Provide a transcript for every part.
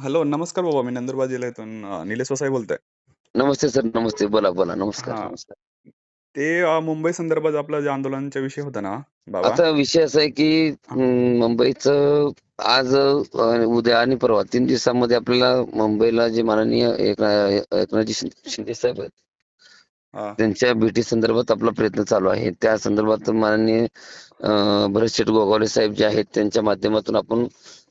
Hello, नमस्कार बाबा. मी नंदुरबार जिल्ह्यातून अ, निलेश वसाई बोलतोय. नमस्ते सर, नमस्ते. बोला, बोला. नमस्कार, हां. नमस्कार. ते अ, मुंबई संदर्भात आपलं जे आंदोलनाचा विषय होता ना बाबा? आता विषय असा आहे की हां. अं, मुंबईचं आज अ, उद्या आणि परवा 3 दिवसामध्ये आपल्याला मुंबईला जे माननीय एक एकनाथजी शिंदे शिंदे साहेब आहेत. हां. त्यांच्या भेटी संदर्भात आपला प्रयत्न चालू आहे. त्या संदर्भात माननीय अ, भरत शेठ गोगावले साहेब जे आहेत त्यांच्या माध्यमातून आपण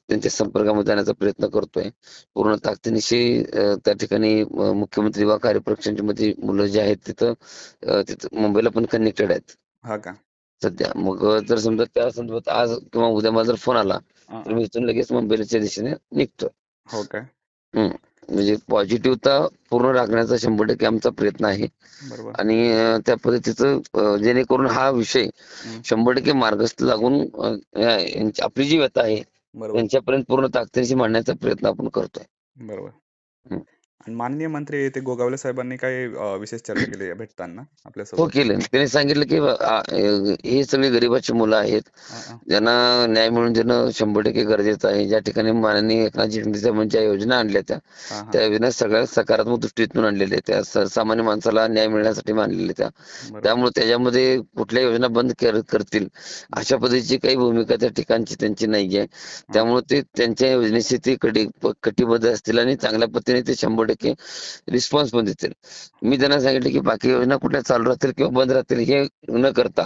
त्यांच्या संपर्कामध्ये येण्याचा प्रयत्न करतोय. पूर्ण ताकदीनिशी त्या ठिकाणी मुख्यमंत्री व कार्यपक्षांची मुलं जी आहेत तिथं तिथं मुंबईला पण कनेक्टेड आहेत. हां का? सध्या. मग जर समजा त्या संदर्भात आज किंवा उद्या मला जर फोन आला, तर. मी इथून लगेच मुंबईच्या दिशेने निघतोय. हो काय? म्हणजे पॉझिटिव्हता पूर्ण राखण्याचा 100% आमचा प्रयत्न आहे. आणि त्या पद्धतीचं जेणेकरून हा विषय हं. 100% मार्गस्थ लागून आपली जी व्यथा आहे, बरोबर. यांच्यापर्यंत पूर्ण ताकदीनिशी मांडण्याचा प्रयत्न आपण करतोय. बरोबर. आणि माननीय मंत्री ते गोगावले साहेबांनी काही अ, विशेष चर्चा केली भेटताना हो आपल्यासोबत? केलं. त्यांनी सांगितलं की अ, ही सगळी गरिबाची मुलं आहेत. हां, हां. ज्यांना न्याय मिळवून देणं 100% गरजेचं आहे. ज्या ठिकाणी माननीय एकनाथजी शिंदे साहेबांनी ज्या योजना आणल्या त्या, हां, हां. त्या योजना सगळ्या सकारात्मक दृष्टीतून आणलेल्या आहेत. त्या सर्वसामान्य माणसाला न्याय मिळण्यासाठी आणलेल्या त्या. बरोबर. त्यामुळे त्याच्यामध्ये कुठल्या योजना बंद कर करतील अशा पद्धतीची काही भूमिका त्या ठिकाणची त्यांची नाहीये. हां. त्यामुळे ते त्यांच्या योजनेशी ते कटी कटिबद्ध असतील आणि चांगल्या पद्धतीने ते 100% रिस्पॉन्स पण देतील. मी त्यांना सांगितलं की बाकी योजना कुठल्या चालू राहतील किंवा बंद राहतील हे न करता.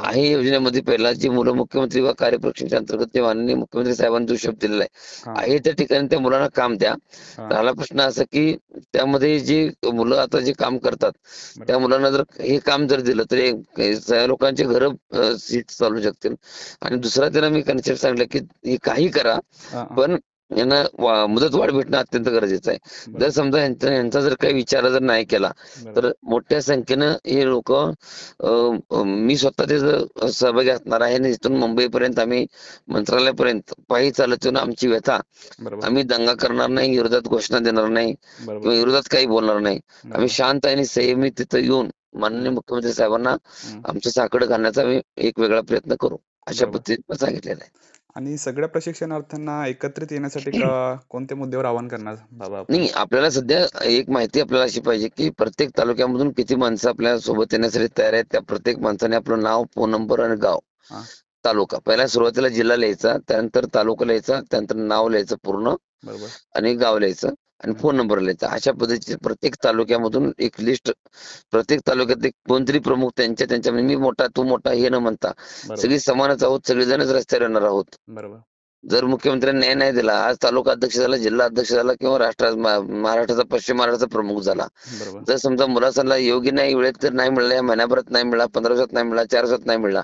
आहे योजनेमध्ये पहिला जी मुलं मुख्यमंत्री व कार्यपक्षांच्या अंतर्गत जे माननीय मुख्यमंत्री साहेबांनी जो शब्द दिलेला आहे. आहे त्या ठिकाणी त्या मुलांना काम द्या. राहिला प्रश्न असा की त्यामध्ये जी मुलं आता जे काम करतात, त्या. मुलांना जर हे काम जर दिलं तर लोकांची घरं सीट चालू शकतील. आणि दुसरा त्यांना मी कन्सेप्ट सांगितलं की काही करा. पण यांना मुदतवाढ भेटणं अत्यंत गरजेचं आहे. जर. समजा यांचा जर काही विचार जर नाही केला. तर मोठ्या संख्येनं हे लोकं मी स्वतः त्याचं सहभागी असणार आहे आणि इथून मुंबईपर्यंत आम्ही मंत्रालयापर्यंत पायी चालत येऊन आमची व्यथा. आम्ही दंगा करणार नाही, विरोधात घोषणा देणार नाही. किंवा विरोधात काही बोलणार नाही. आम्ही. शांत आणि संयमी तिथं येऊन माननीय. मुख्यमंत्री साहेबांना. आमचं साकडं घालण्याचा आम्ही एक वेगळा प्रयत्न करू. अशा. पद्धतीने सांगितलेलं आहे. आणि सगळ्या प्रशिक्षणार्थ्यांना एकत्रित येण्यासाठी का कोणत्या मुद्द्यावर आवाहन करणार बाबा आपण? नाही, आपल्याला सध्या एक माहिती आपल्याला अशी पाहिजे की प्रत्येक तालुक्यामधून किती माणसं आपल्यासोबत येण्यासाठी तयार आहेत. त्या प्रत्येक माणसाने आपलं नाव, फोन नंबर आणि गाव, हां. तालुका. पहिला सुरुवातीला जिल्हा लिहायचा, त्यानंतर तालुका लिहायचा, त्यानंतर नाव लिहायचं पूर्ण बरोबर. आणि गाव लिहायचं आणि. फोन नंबर लिहायचा. अशा पद्धतीची प्रत्येक तालुक्यामधून एक लिस्ट प्रत्येक तालुक्यात एक कोणतरी प्रमुख त्यांच्या त्यांच्या मी मोठा, तू मोठा हे न म्हणता. सगळी समानच आहोत, सगळेजणच रस्त्यावर येणार आहोत. बरोबर. जर मुख्यमंत्र्यांनी न्याय नाही दिला, आज तालुका अध्यक्ष झाला, जिल्हा अध्यक्ष झाला किंवा राष्ट्र महाराष्ट्राचा पश्चिम महाराष्ट्राचा प्रमुख झाला. जर समजा मुलाला योग्य न्याय वेळेत जर नाही मिळाला, या महिन्याभरात नाही मिळाला, 15 दिवसात नाही मिळाला, 4 दिवसात नाही मिळाला.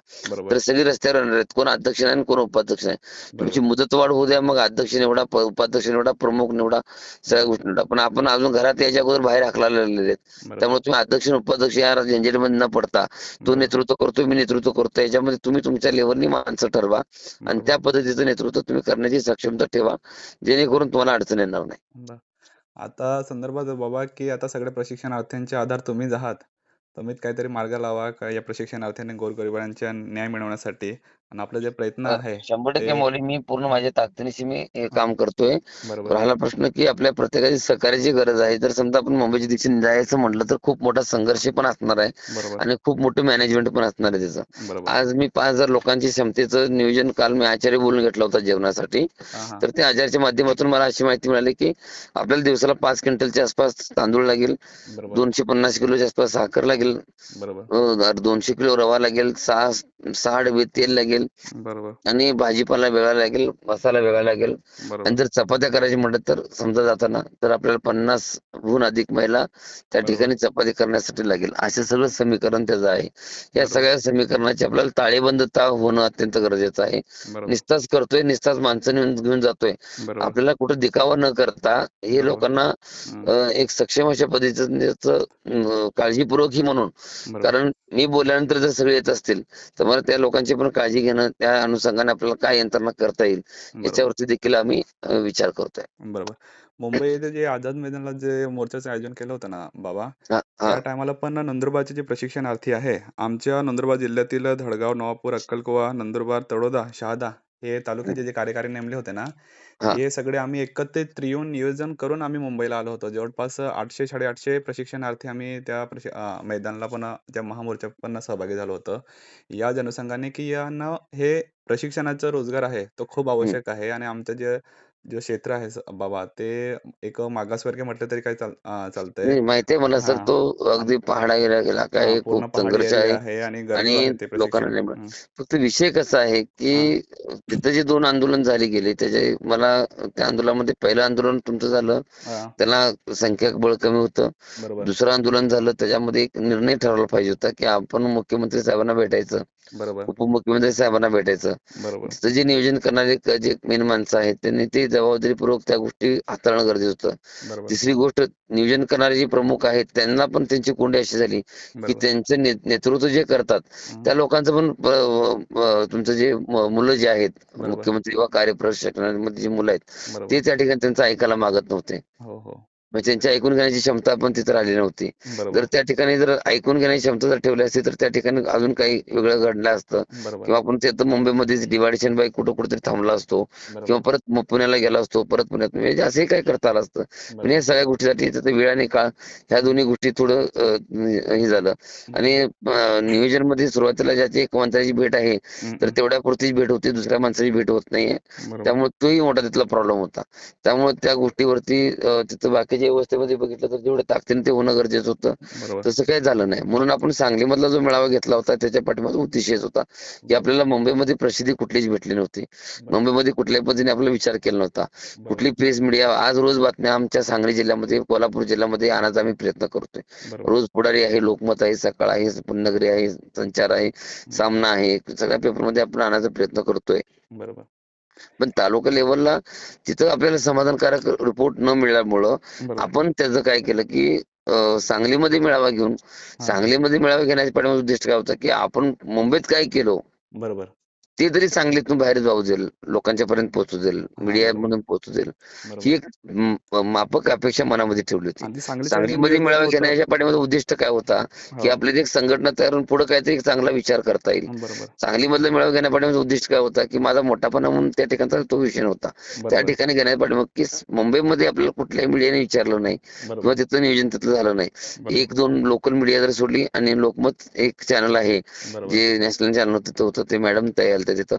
तर सगळी रस्त्यावर येणार आहेत. कोण अध्यक्ष नाही कोण उपाध्यक्ष नाही. तुमची बरोबर. मुदतवाढ होऊ द्या, मग अध्यक्ष निवडा, उपाध्यक्ष निवडा, प्रमुख निवडा, सगळ्या. गोष्टी निवडा. पण आपण अजून घरात याच्या अगोदर बाहेर लागलेले आहेत. त्यामुळे तुम्ही अध्यक्ष उपाध्यक्ष या झंझटमध्ये न पडता, तो. नेतृत्व करतोय, मी नेतृत्व करतोय, याच्यामध्ये तुम्ही तुमच्या लेव्हलनी माणसं ठरवा आणि. त्या पद्धतीचं नेतृत्व तुम्ही करण्याची सक्षमता ठेवा, जेणेकरून तुम्हाला अडचण येणार नाही. आता संदर्भात बाबा की आता सगळ्या प्रशिक्षणार्थ्यांचे आधार तुम्हीच आहात. तुम्हीच काहीतरी मार्ग लावा का या प्रशिक्षणार्थ्यांनी गोरगरिबांच्या न्याय मिळवण्यासाठी आणि आपले जे प्रयत्न आहे 100% ते मौली मी पूर्ण माझ्या ताकदीनिशी मी. काम करतोय. राहिला प्रश्न की आपल्या प्रत्येकाची सहकार्याची गरज आहे. जर समजा आपण मुंबईच्या दिशेने जायचं म्हटलं, तर खूप मोठा संघर्ष पण असणार आहे. आणि खूप मोठं मॅनेजमेंट पण असणार आहे त्याचं. आज मी 5,000 लोकांची क्षमतेचं नियोजन काल मी आचार्य बोलून घेतलं होतं जेवणासाठी. तर त्या आचार्याच्या माध्यमातून मला अशी माहिती मिळाली की आपल्याला दिवसाला 5 क्विंटलच्या आसपास तांदूळ लागेल, बरोबर. 250 किलोच्या आसपास साखर लागेल, 200 किलो रवा लागेल, 6 6 डबे तेल लागेल बरोबर. आणि भाजीपाला वेगळा लागेल, मसाला वेगळा लागेल आणि. जर चपात्या करायची म्हटलं तर समजा जाताना तर आपल्याला 50 हून अधिक महिला त्या. ठिकाणी चपाती करण्यासाठी लागेल. असं सगळं समीकरण त्याचं आहे. या. सगळ्या समीकरणाची आपल्याला ताळेबंदता होणं अत्यंत गरजेचं आहे. नुसताच करतोय, नुसताच माणसं नेऊन घेऊन जातोय. आपल्याला कुठं दिखावा न करता हे. लोकांना एक सक्षम अशा पद्धतीचं काळजीपूर्वक ही म्हणून. कारण मी बोलल्यानंतर जर सगळे येत असतील, तर मला त्या लोकांची पण काळजी घेणं, त्या अनुषंगाने आपल्याला काय यंत्रणा करता येईल. याच्यावरती देखील आम्ही विचार करतोय. बरोबर. मुंबई येथे जे आझाद मैदानाला जे मोर्चाचं आयोजन केलं होतं ना बाबा, त्या. टायमाला पण नंदुरबारचे जे प्रशिक्षणार्थी आहे, आमच्या नंदुरबार जिल्ह्यातील धडगाव, नवापूर, अक्कलकुवा, नंदुरबार, तळोदा, शहादा हे तालुक्याचे जे कार्यकारी नेमले होते ना, हां. हे सगळे आम्ही एकत्रित येऊन नियोजन करून आम्ही मुंबईला आलो होतो. जवळपास 800-850 प्रशिक्षणार्थी आम्ही त्या प्रशि अ, मैदानाला पण त्या महामोर्चात पण सहभागी झालो होतो. याच अनुषंगाने की यांना हे प्रशिक्षणाचा रोजगार आहे, तो खूप. आवश्यक आहे आणि आमचं जे जे क्षेत्र आहे स बाबा, ते एक मागासवर्गीय म्हटलं तरी काही चाल अ, चालतंय. नाही माहिती आहे मला सर हां. तो अगदी पहाडा इलाका हां, आहे, पूर्ण खूप पहाडी संघर्ष एरिया आहे आहे आणि आणि ते लोकांना प्रशिक्षण. नाही मिळत. हं. फक्त विषय कसा आहे, हां. की तिथं जे 2 आंदोलन झाली गेली, त्याचे मला त्या आंदोलनामध्ये पहिलं आंदोलन तुमचं झालं, हां. त्याला संख्याबळ कमी होतं. बरोबर. दुसरं आंदोलन झालं, त्याच्यामध्ये एक निर्णय ठरवला पाहिजे होता, की आपण मुख्यमंत्री साहेबांना भेटायचं, बरोबर. उपमुख्यमंत्री साहेबांना भेटायचं. बरोबर. तिथं जे नियोजन करणारे क जे मेन माणसं आहेत, त्यांनी ते जबाबदारीपूर्वक त्या गोष्टी हाताळणं गरजेचं होतं. तिसरी गोष्ट नियोजन करणारे जे प्रमुख आहेत, त्यांना पण त्यांची कोंडी अशी झाली, की. त्यांचं नेतृत्व जे करतात, हं. त्या लोकांचं पण तुमचं जे मुलं जे आहेत. मुख्यमंत्री किंवा कार्यप्रशिक्षणामध्ये जी मुलं आहेत. ते त्या ठिकाणी त्यांचं ऐकायला मागत नव्हते. म्हणजे त्यांची ऐकून घेण्याची क्षमता पण तिथं राहिली नव्हती. जर. त्या ठिकाणी जर ऐकून घेण्याची क्षमता जर ठेवली असती, तर त्या ठिकाणी अजून काही वेगळं घडलं असतं. किंवा आपण तिथं मुंबईमध्येच डिव्हायडेशन बाय कुठं कुठेतरी थांबला असतो किंवा. परत पुण्याला गेला असतो, परत पुण्यात म्हणजे असंही काही करता आलं असतं. पण बरोबर. या सगळ्या गोष्टीसाठी तिथं वेळ आणि काळ ह्या दोन्ही गोष्टी थोडं हे झालं आणि अ, नियोजनमध्ये सुरुवातीला ज्याची एक माणसाची भेट आहे, तर हं. तेवढ्यापुरतीच भेट होते, दुसऱ्या माणसाची भेट होत नाहीये. त्यामुळे तोही मोठा तिथला प्रॉब्लेम होता. त्यामुळे त्या गोष्टीवरती तिथं बाकीच्या व्यवस्थेमध्ये बघितलं तर जेवढं ताकदीने ते होणं गरजेचं होतं. तसं काही झालं नाही. म्हणून आपण सांगलीमधला जो मेळावा घेतला होता, त्याच्या पाठीमागे उद्देश हेच होता, की. आपल्याला मुंबईमध्ये प्रसिद्धी कुठलीच भेटली नव्हती. मुंबईमध्ये कुठल्याही पद्धतीने आपला विचार केला नव्हता. कुठली. प्रेस मीडिया आज रोज बातम्या आमच्या सांगली जिल्ह्यामध्ये, कोल्हापूर जिल्ह्यामध्ये आणायचा आम्ही प्रयत्न करतोय. रोज पुढारी आहे, लोकमत आहे, सकाळ आहे, पुण्यनगरी आहे, संचार आहे. सामना आहे. सगळ्या पेपरमध्ये आपण आणायचा प्रयत्न करतोय. बरोबर. पण तालुका लेव्हलला तिथं आपल्याला समाधानकारक रिपोर्ट न मिळाल्यामुळं. आपण त्याचं काय केलं, की सांगलीमध्ये मेळावा घेऊन. सांगलीमध्ये मेळावा घेण्याच्या पाठीमागे उद्दिष्ट काय होतं, की आपण मुंबईत काय केलं, बरोबर. ते तरी सांगलीतून बाहेर जाऊ देईल, लोकांच्या पर्यंत पोहोचू देईल, हां, मीडियामधून पोहोचू देईल. ही. एक म माफक अपेक्षा मनामध्ये ठेवली होती. ती सांगलीमध्ये मेळावा होतं. घेण्याच्या पाठीमागे उद्दिष्ट काय होता, की हो. आपली एक संघटना तयार होऊन पुढे काहीतरी एक चांगला विचार करता येईल. सांगलीमधला मेळावा घेण्या पाठीमागे उद्दिष्ट काय होता, की माझा मोठापणा म्हणून त्या ठिकाणचा तो विषय नव्हता. त्या. ठिकाणी घेण्याच्या पाठीमागे, की मुंबईमध्ये आपल्याला कुठल्याही मीडियाने विचारलं नाही किंवा बरोबर. तिथं नियोजन तिथलं झालं नाही. एक दोन लोकल मीडिया जर सोडली आणि लोकमत एक चॅनल आहे. जे नॅशनल चॅनल तिथं होतं, ते मॅडम तयार आलत्या तिथं.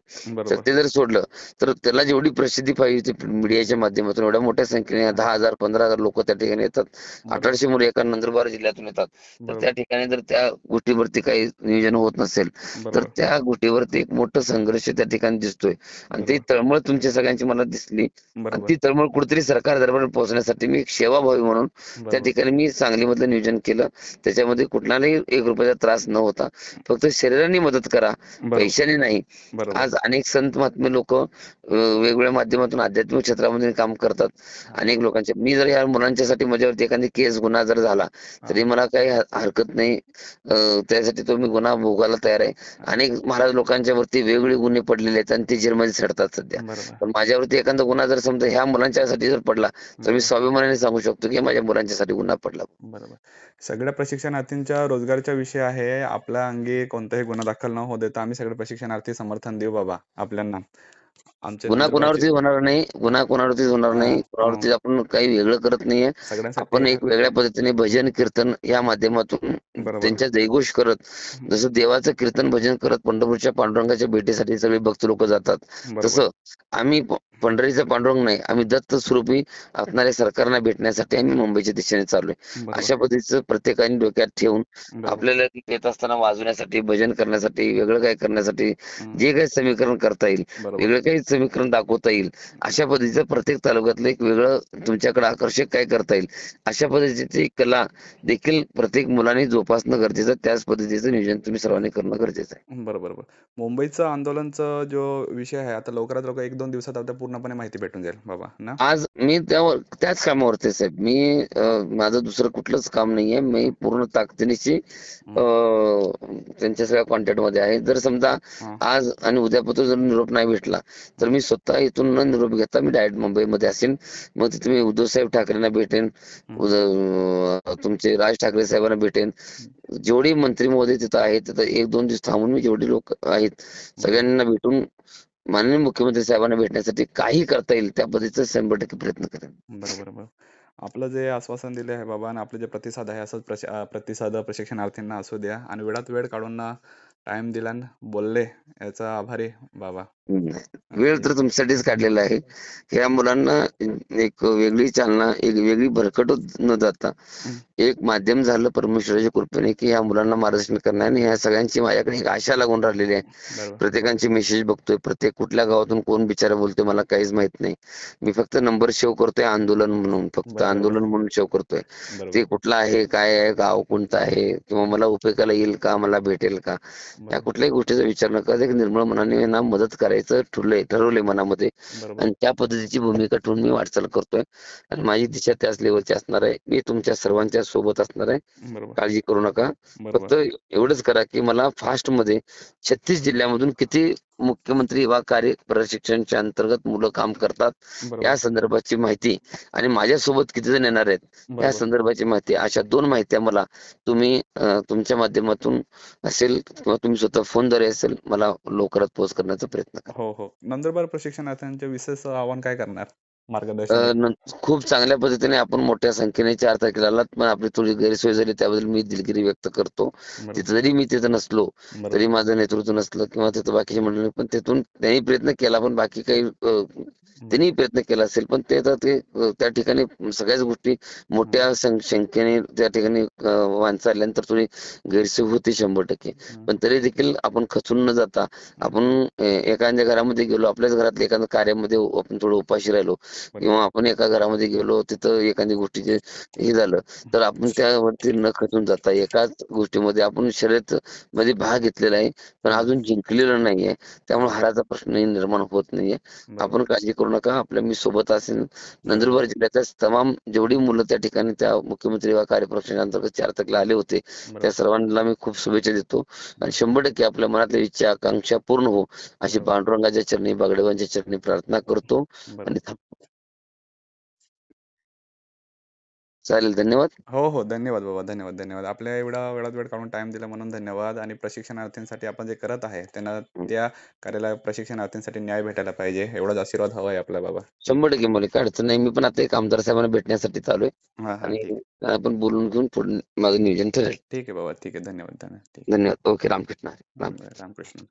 तर. ते जर सोडलं, तर त्याला जेवढी प्रसिद्धी पाहिजे मीडियाच्या माध्यमातून, एवढ्या मोठ्या संख्येने 10,000 15,000 लोकं त्या ठिकाणी येतात. 1800 मुलं एका नंदुरबार जिल्ह्यातून येतात. तर त्या. ठिकाणी जर त्या गोष्टीवरती काही नियोजन होत नसेल, तर. त्या गोष्टीवरती एक मोठं संघर्ष त्या ठिकाणी दिसतोय आणि ती. तळमळ तुमच्या सगळ्यांची मला दिसली आणि. ती तळमळ कुठेतरी सरकार दरबारात पोहोचण्यासाठी मी एक सेवाभावी म्हणून त्या. ठिकाणी मी सांगलीमधलं नियोजन केलं. त्याच्यामध्ये कुठलाही एक रुपयाचा त्रास न होता. फक्त शरीराने मदत करा. पैशाने नाही. आज अनेक संत महात्मे लोकं वेगवेगळ्या माध्यमातून आध्यात्मिक क्षेत्रामध्ये काम करतात. अनेक लोकांचे मी जर या मुलांच्यासाठी माझ्यावरती एखादी केस गुन्हा जर झाला, तरी. मला काही हरकत नाही. त्यासाठी तो मी गुन्हा भोगायला तयार आहे. अनेक महाराज लोकांच्या वरती वेगवेगळे गुन्हे पडलेले आहेत आणि ते जेलमध्ये सडतात सध्या. पण माझ्यावरती एखादा गुन्हा जर समजा ह्या मुलांच्यासाठी जर पडला, तर मी. स्वाभिमानाने सांगू शकतो, की माझ्या मुलांच्यासाठी गुन्हा पडला. बरोबर. सगळ्या प्रशिक्षणार्थींच्या रोजगाराचा विषय आहे. आपल्या अंगी कोणताही गुन्हा दाखल न होऊ देता आम्ही सगळे प्रशिक्षणार्थी समर्थन देऊ बाबा आपल्यांना. आमच्या गुन्हा नंदुरबारचे कोणावरती होणार नाही. गुन्हा कोणावरतीच होणार नाही. कोणावरती आपण काही वेगळं करत नाहीये. आपण एक वेगळ्या पद्धतीने भजन, कीर्तन या माध्यमातून. त्यांच्या जयघोष करत. जसं देवाचं कीर्तन, भजन करत पंढरपूरच्या पांडुरंगाच्या भेटीसाठी सगळे भक्त लोकं जातात. तसं आम्ही पंढरीचा पांडुरंग नाही, आम्ही दत्त स्वरूपी असणाऱ्या सरकारला भेटण्यासाठी आम्ही मुंबईच्या दिशेने चाललोय. बरोबर. अशा पद्धतीचं प्रत्येकाने डोक्यात ठेवून. आपल्याला येत असताना वाजवण्यासाठी, भजन करण्यासाठी, वेगळं काही करण्यासाठी. जे काही समीकरण करता येईल. वेगळं काही समीकरण दाखवता येईल, अशा पद्धतीचं प्रत्येक तालुक्यातलं एक वेगळं तुमच्याकडे आकर्षक काय करता येईल, अशा पद्धतीची कला देखील प्रत्येक मुलाने जोपासणं गरजेचं. त्याच पद्धतीचं नियोजन तुम्ही सर्वांनी करणं गरजेचं आहे. बरोबर. मुंबईचं आंदोलनचा जो विषय आहे, आता लवकरात लवकर 1-2 दिवसात आता पूर्णपणे माहिती भेटून जाईल बाबा ना? आज मी त्यावर त्याच कामावरती साहेब. मी माझं दुसरं कुठलंच काम नाहीये. मी पूर्ण ताकदीनिशी. त्यांच्या सगळ्या कॉन्टॅक्टमध्ये आहे. जर समजा. आज आणि उद्यापासून जर निरोप नाही भेटला, तर मी स्वतः इथून न निरोप घेता मी डायरेक्ट मुंबईमध्ये असेन. मग तिथे मी उद्धवसाहेब ठाकरेंना भेटेन, तुमचे राज ठाकरे साहेबांना भेटेन. जेवढे मंत्री महोदय तिथं आहेत, तिथं 1-2 दिवस थांबून मी जेवढे लोक आहेत, सगळ्यांना भेटून माननीय मुख्यमंत्री साहेबांना भेटण्यासाठी काही करता येईल त्या पद्धतीचा शंभर टक्के प्रयत्न करेन बरोबर बरोबर आपलं जे आश्वासन दिले आहे बाबा आणि आपले जे प्रतिसाद आहे असंच प्रतिसाद प्रशिक्षणार्थींना असू द्या आणि वेळात वेळ काढून टाइम दिला बोलले याचा आभारी बाबा. नाही. वेळ तर तुमच्यासाठीच काढलेला आहे. ह्या मुलांना एक वेगळी चालना एक वेगळी भरकटत न जाता एक माध्यम झालं परमेश्वराच्या कृपेने की ह्या मुलांना मार्गदर्शन करणं आणि ह्या सगळ्यांची माझ्याकडे एक आशा लागून राहिलेली आहे. बरोबर. प्रत्येकांचे मेसेज बघतोय प्रत्येक कुठल्या गावातून कोण बिचारा बोलतोय मला काहीच माहीत नाही. मी फक्त नंबर सेव्ह करतोय आंदोलन म्हणून फक्त बरोबर. आंदोलन म्हणून सेव्ह करतोय. ते कुठलं आहे काय आहे गाव कोणतं आहे किंवा मला उपयोगाला येईल का मला भेटेल का? या बरोबर कुठल्याही गोष्टीचा विचार न करता एक निर्मळ मनाने ना मदत करायचं ठरलंय ठरवलंय मनामध्ये. आणि त्या पद्धतीची भूमिका ठेवून मी वाटचाल करतोय. आणि माझी दिशा त्याच लेवलची असणार आहे. मी तुमच्या सर्वांच्या सोबत असणार आहे. काळजी करू नका. फक्त एवढंच करा की मला फास्टमध्ये छत्तीस जिल्ह्यामधून किती मुख्यमंत्री युवा कार्य प्रशिक्षणच्या अंतर्गत मुलं काम करतात. या संदर्भाची माहिती आणि माझ्यासोबत किती जण येणार आहेत या संदर्भाची माहिती अशा दोन माहित्या मला तुम्ही तुमच्या माध्यमातून असेल किंवा तुम्ही स्वतः फोनद्वारे असेल मला लवकरात पोहोच करण्याचा प्रयत्न करा. हो हो. नंदुरबार प्रशिक्षणार्थ्यांचे विशेष आव्हान काय करणार? मार्गदर्शन. खूप चांगल्या पद्धतीने आपण मोठ्या संख्येने चार तारखेला आलात पण आपली थोडी गैरसोय झाली त्याबद्दल मी दिलगिरी व्यक्त करतो. तिथे जरी मी तिथं नसलो तरी माझं नेतृत्व नसलं किंवा तिथं बाकीचे मंडळी पण तिथून त्यांनी प्रयत्न केला पण बाकी काही त्यांनी प्रयत्न केला असेल पण ते आता ते अं, त्या ठिकाणी सगळ्याच गोष्टी मोठ्या संख्येने त्या ठिकाणी माणसं आल्यानंतर थोडी गैरसोय होती शंभर टक्के. पण तरी देखील आपण खचून न जाता आपण एखाद्या घरामध्ये गेलो आपल्याच घरातल्या एखाद्या कार्यामध्ये आपण थोडं उपाशी राहिलो किंवा आपण एका घरामध्ये गेलो तिथं एखाद्या गोष्टीचे हे झालं तर आपण त्यावरती न खचून जाता एकाच गोष्टीमध्ये आपण शर्यत मध्ये भाग घेतलेला आहे पण अजून जिंकलेलं नाहीये त्यामुळे हाराचा प्रश्नही निर्माण होत नाहीये. आपण काळजी करू नका आपल्या मी सोबत असेल नंदुरबार जिल्ह्याच्या तमाम जेवढी मुलं त्या ठिकाणी त्या मुख्यमंत्री वा कार्यप्रशिक्षणाअंतर्गत चार तारखेला आले होते त्या सर्वांना मी खूप शुभेच्छा देतो. आणि शंभर टक्के आपल्या मनातल्या इच्छा आकांक्षा पूर्ण हो अशी. पांडुरंगाच्या चरणी बागडेवांच्या चरणी प्रार्थना करतो. आणि चालेल धन्यवाद. हो हो धन्यवाद बाबा धन्यवाद धन्यवाद. आपल्या एवढा वेळात वेळ काढून टाइम दिला म्हणून धन्यवाद आणि प्रशिक्षणार्थींसाठी आपण जे करत आहे त्यांना त्या कार्याला प्रशिक्षणार्थींसाठी न्याय भेटायला पाहिजे. एवढाच आशीर्वाद हवा आहे आपला बाबा. शंभर टक्के मला काय अडचण नाही. मी पण आता एक आमदार साहेबांना भेटण्यासाठी चालू आहे. आणि आपण बोलून घेऊन पुढे माझं नियोजन ठरेल. ठीक आहे बाबा ठीक आहे. धन्यवाद धन्यवाद धन्यवाद. ओके रामकृष्ण रामकृष्ण.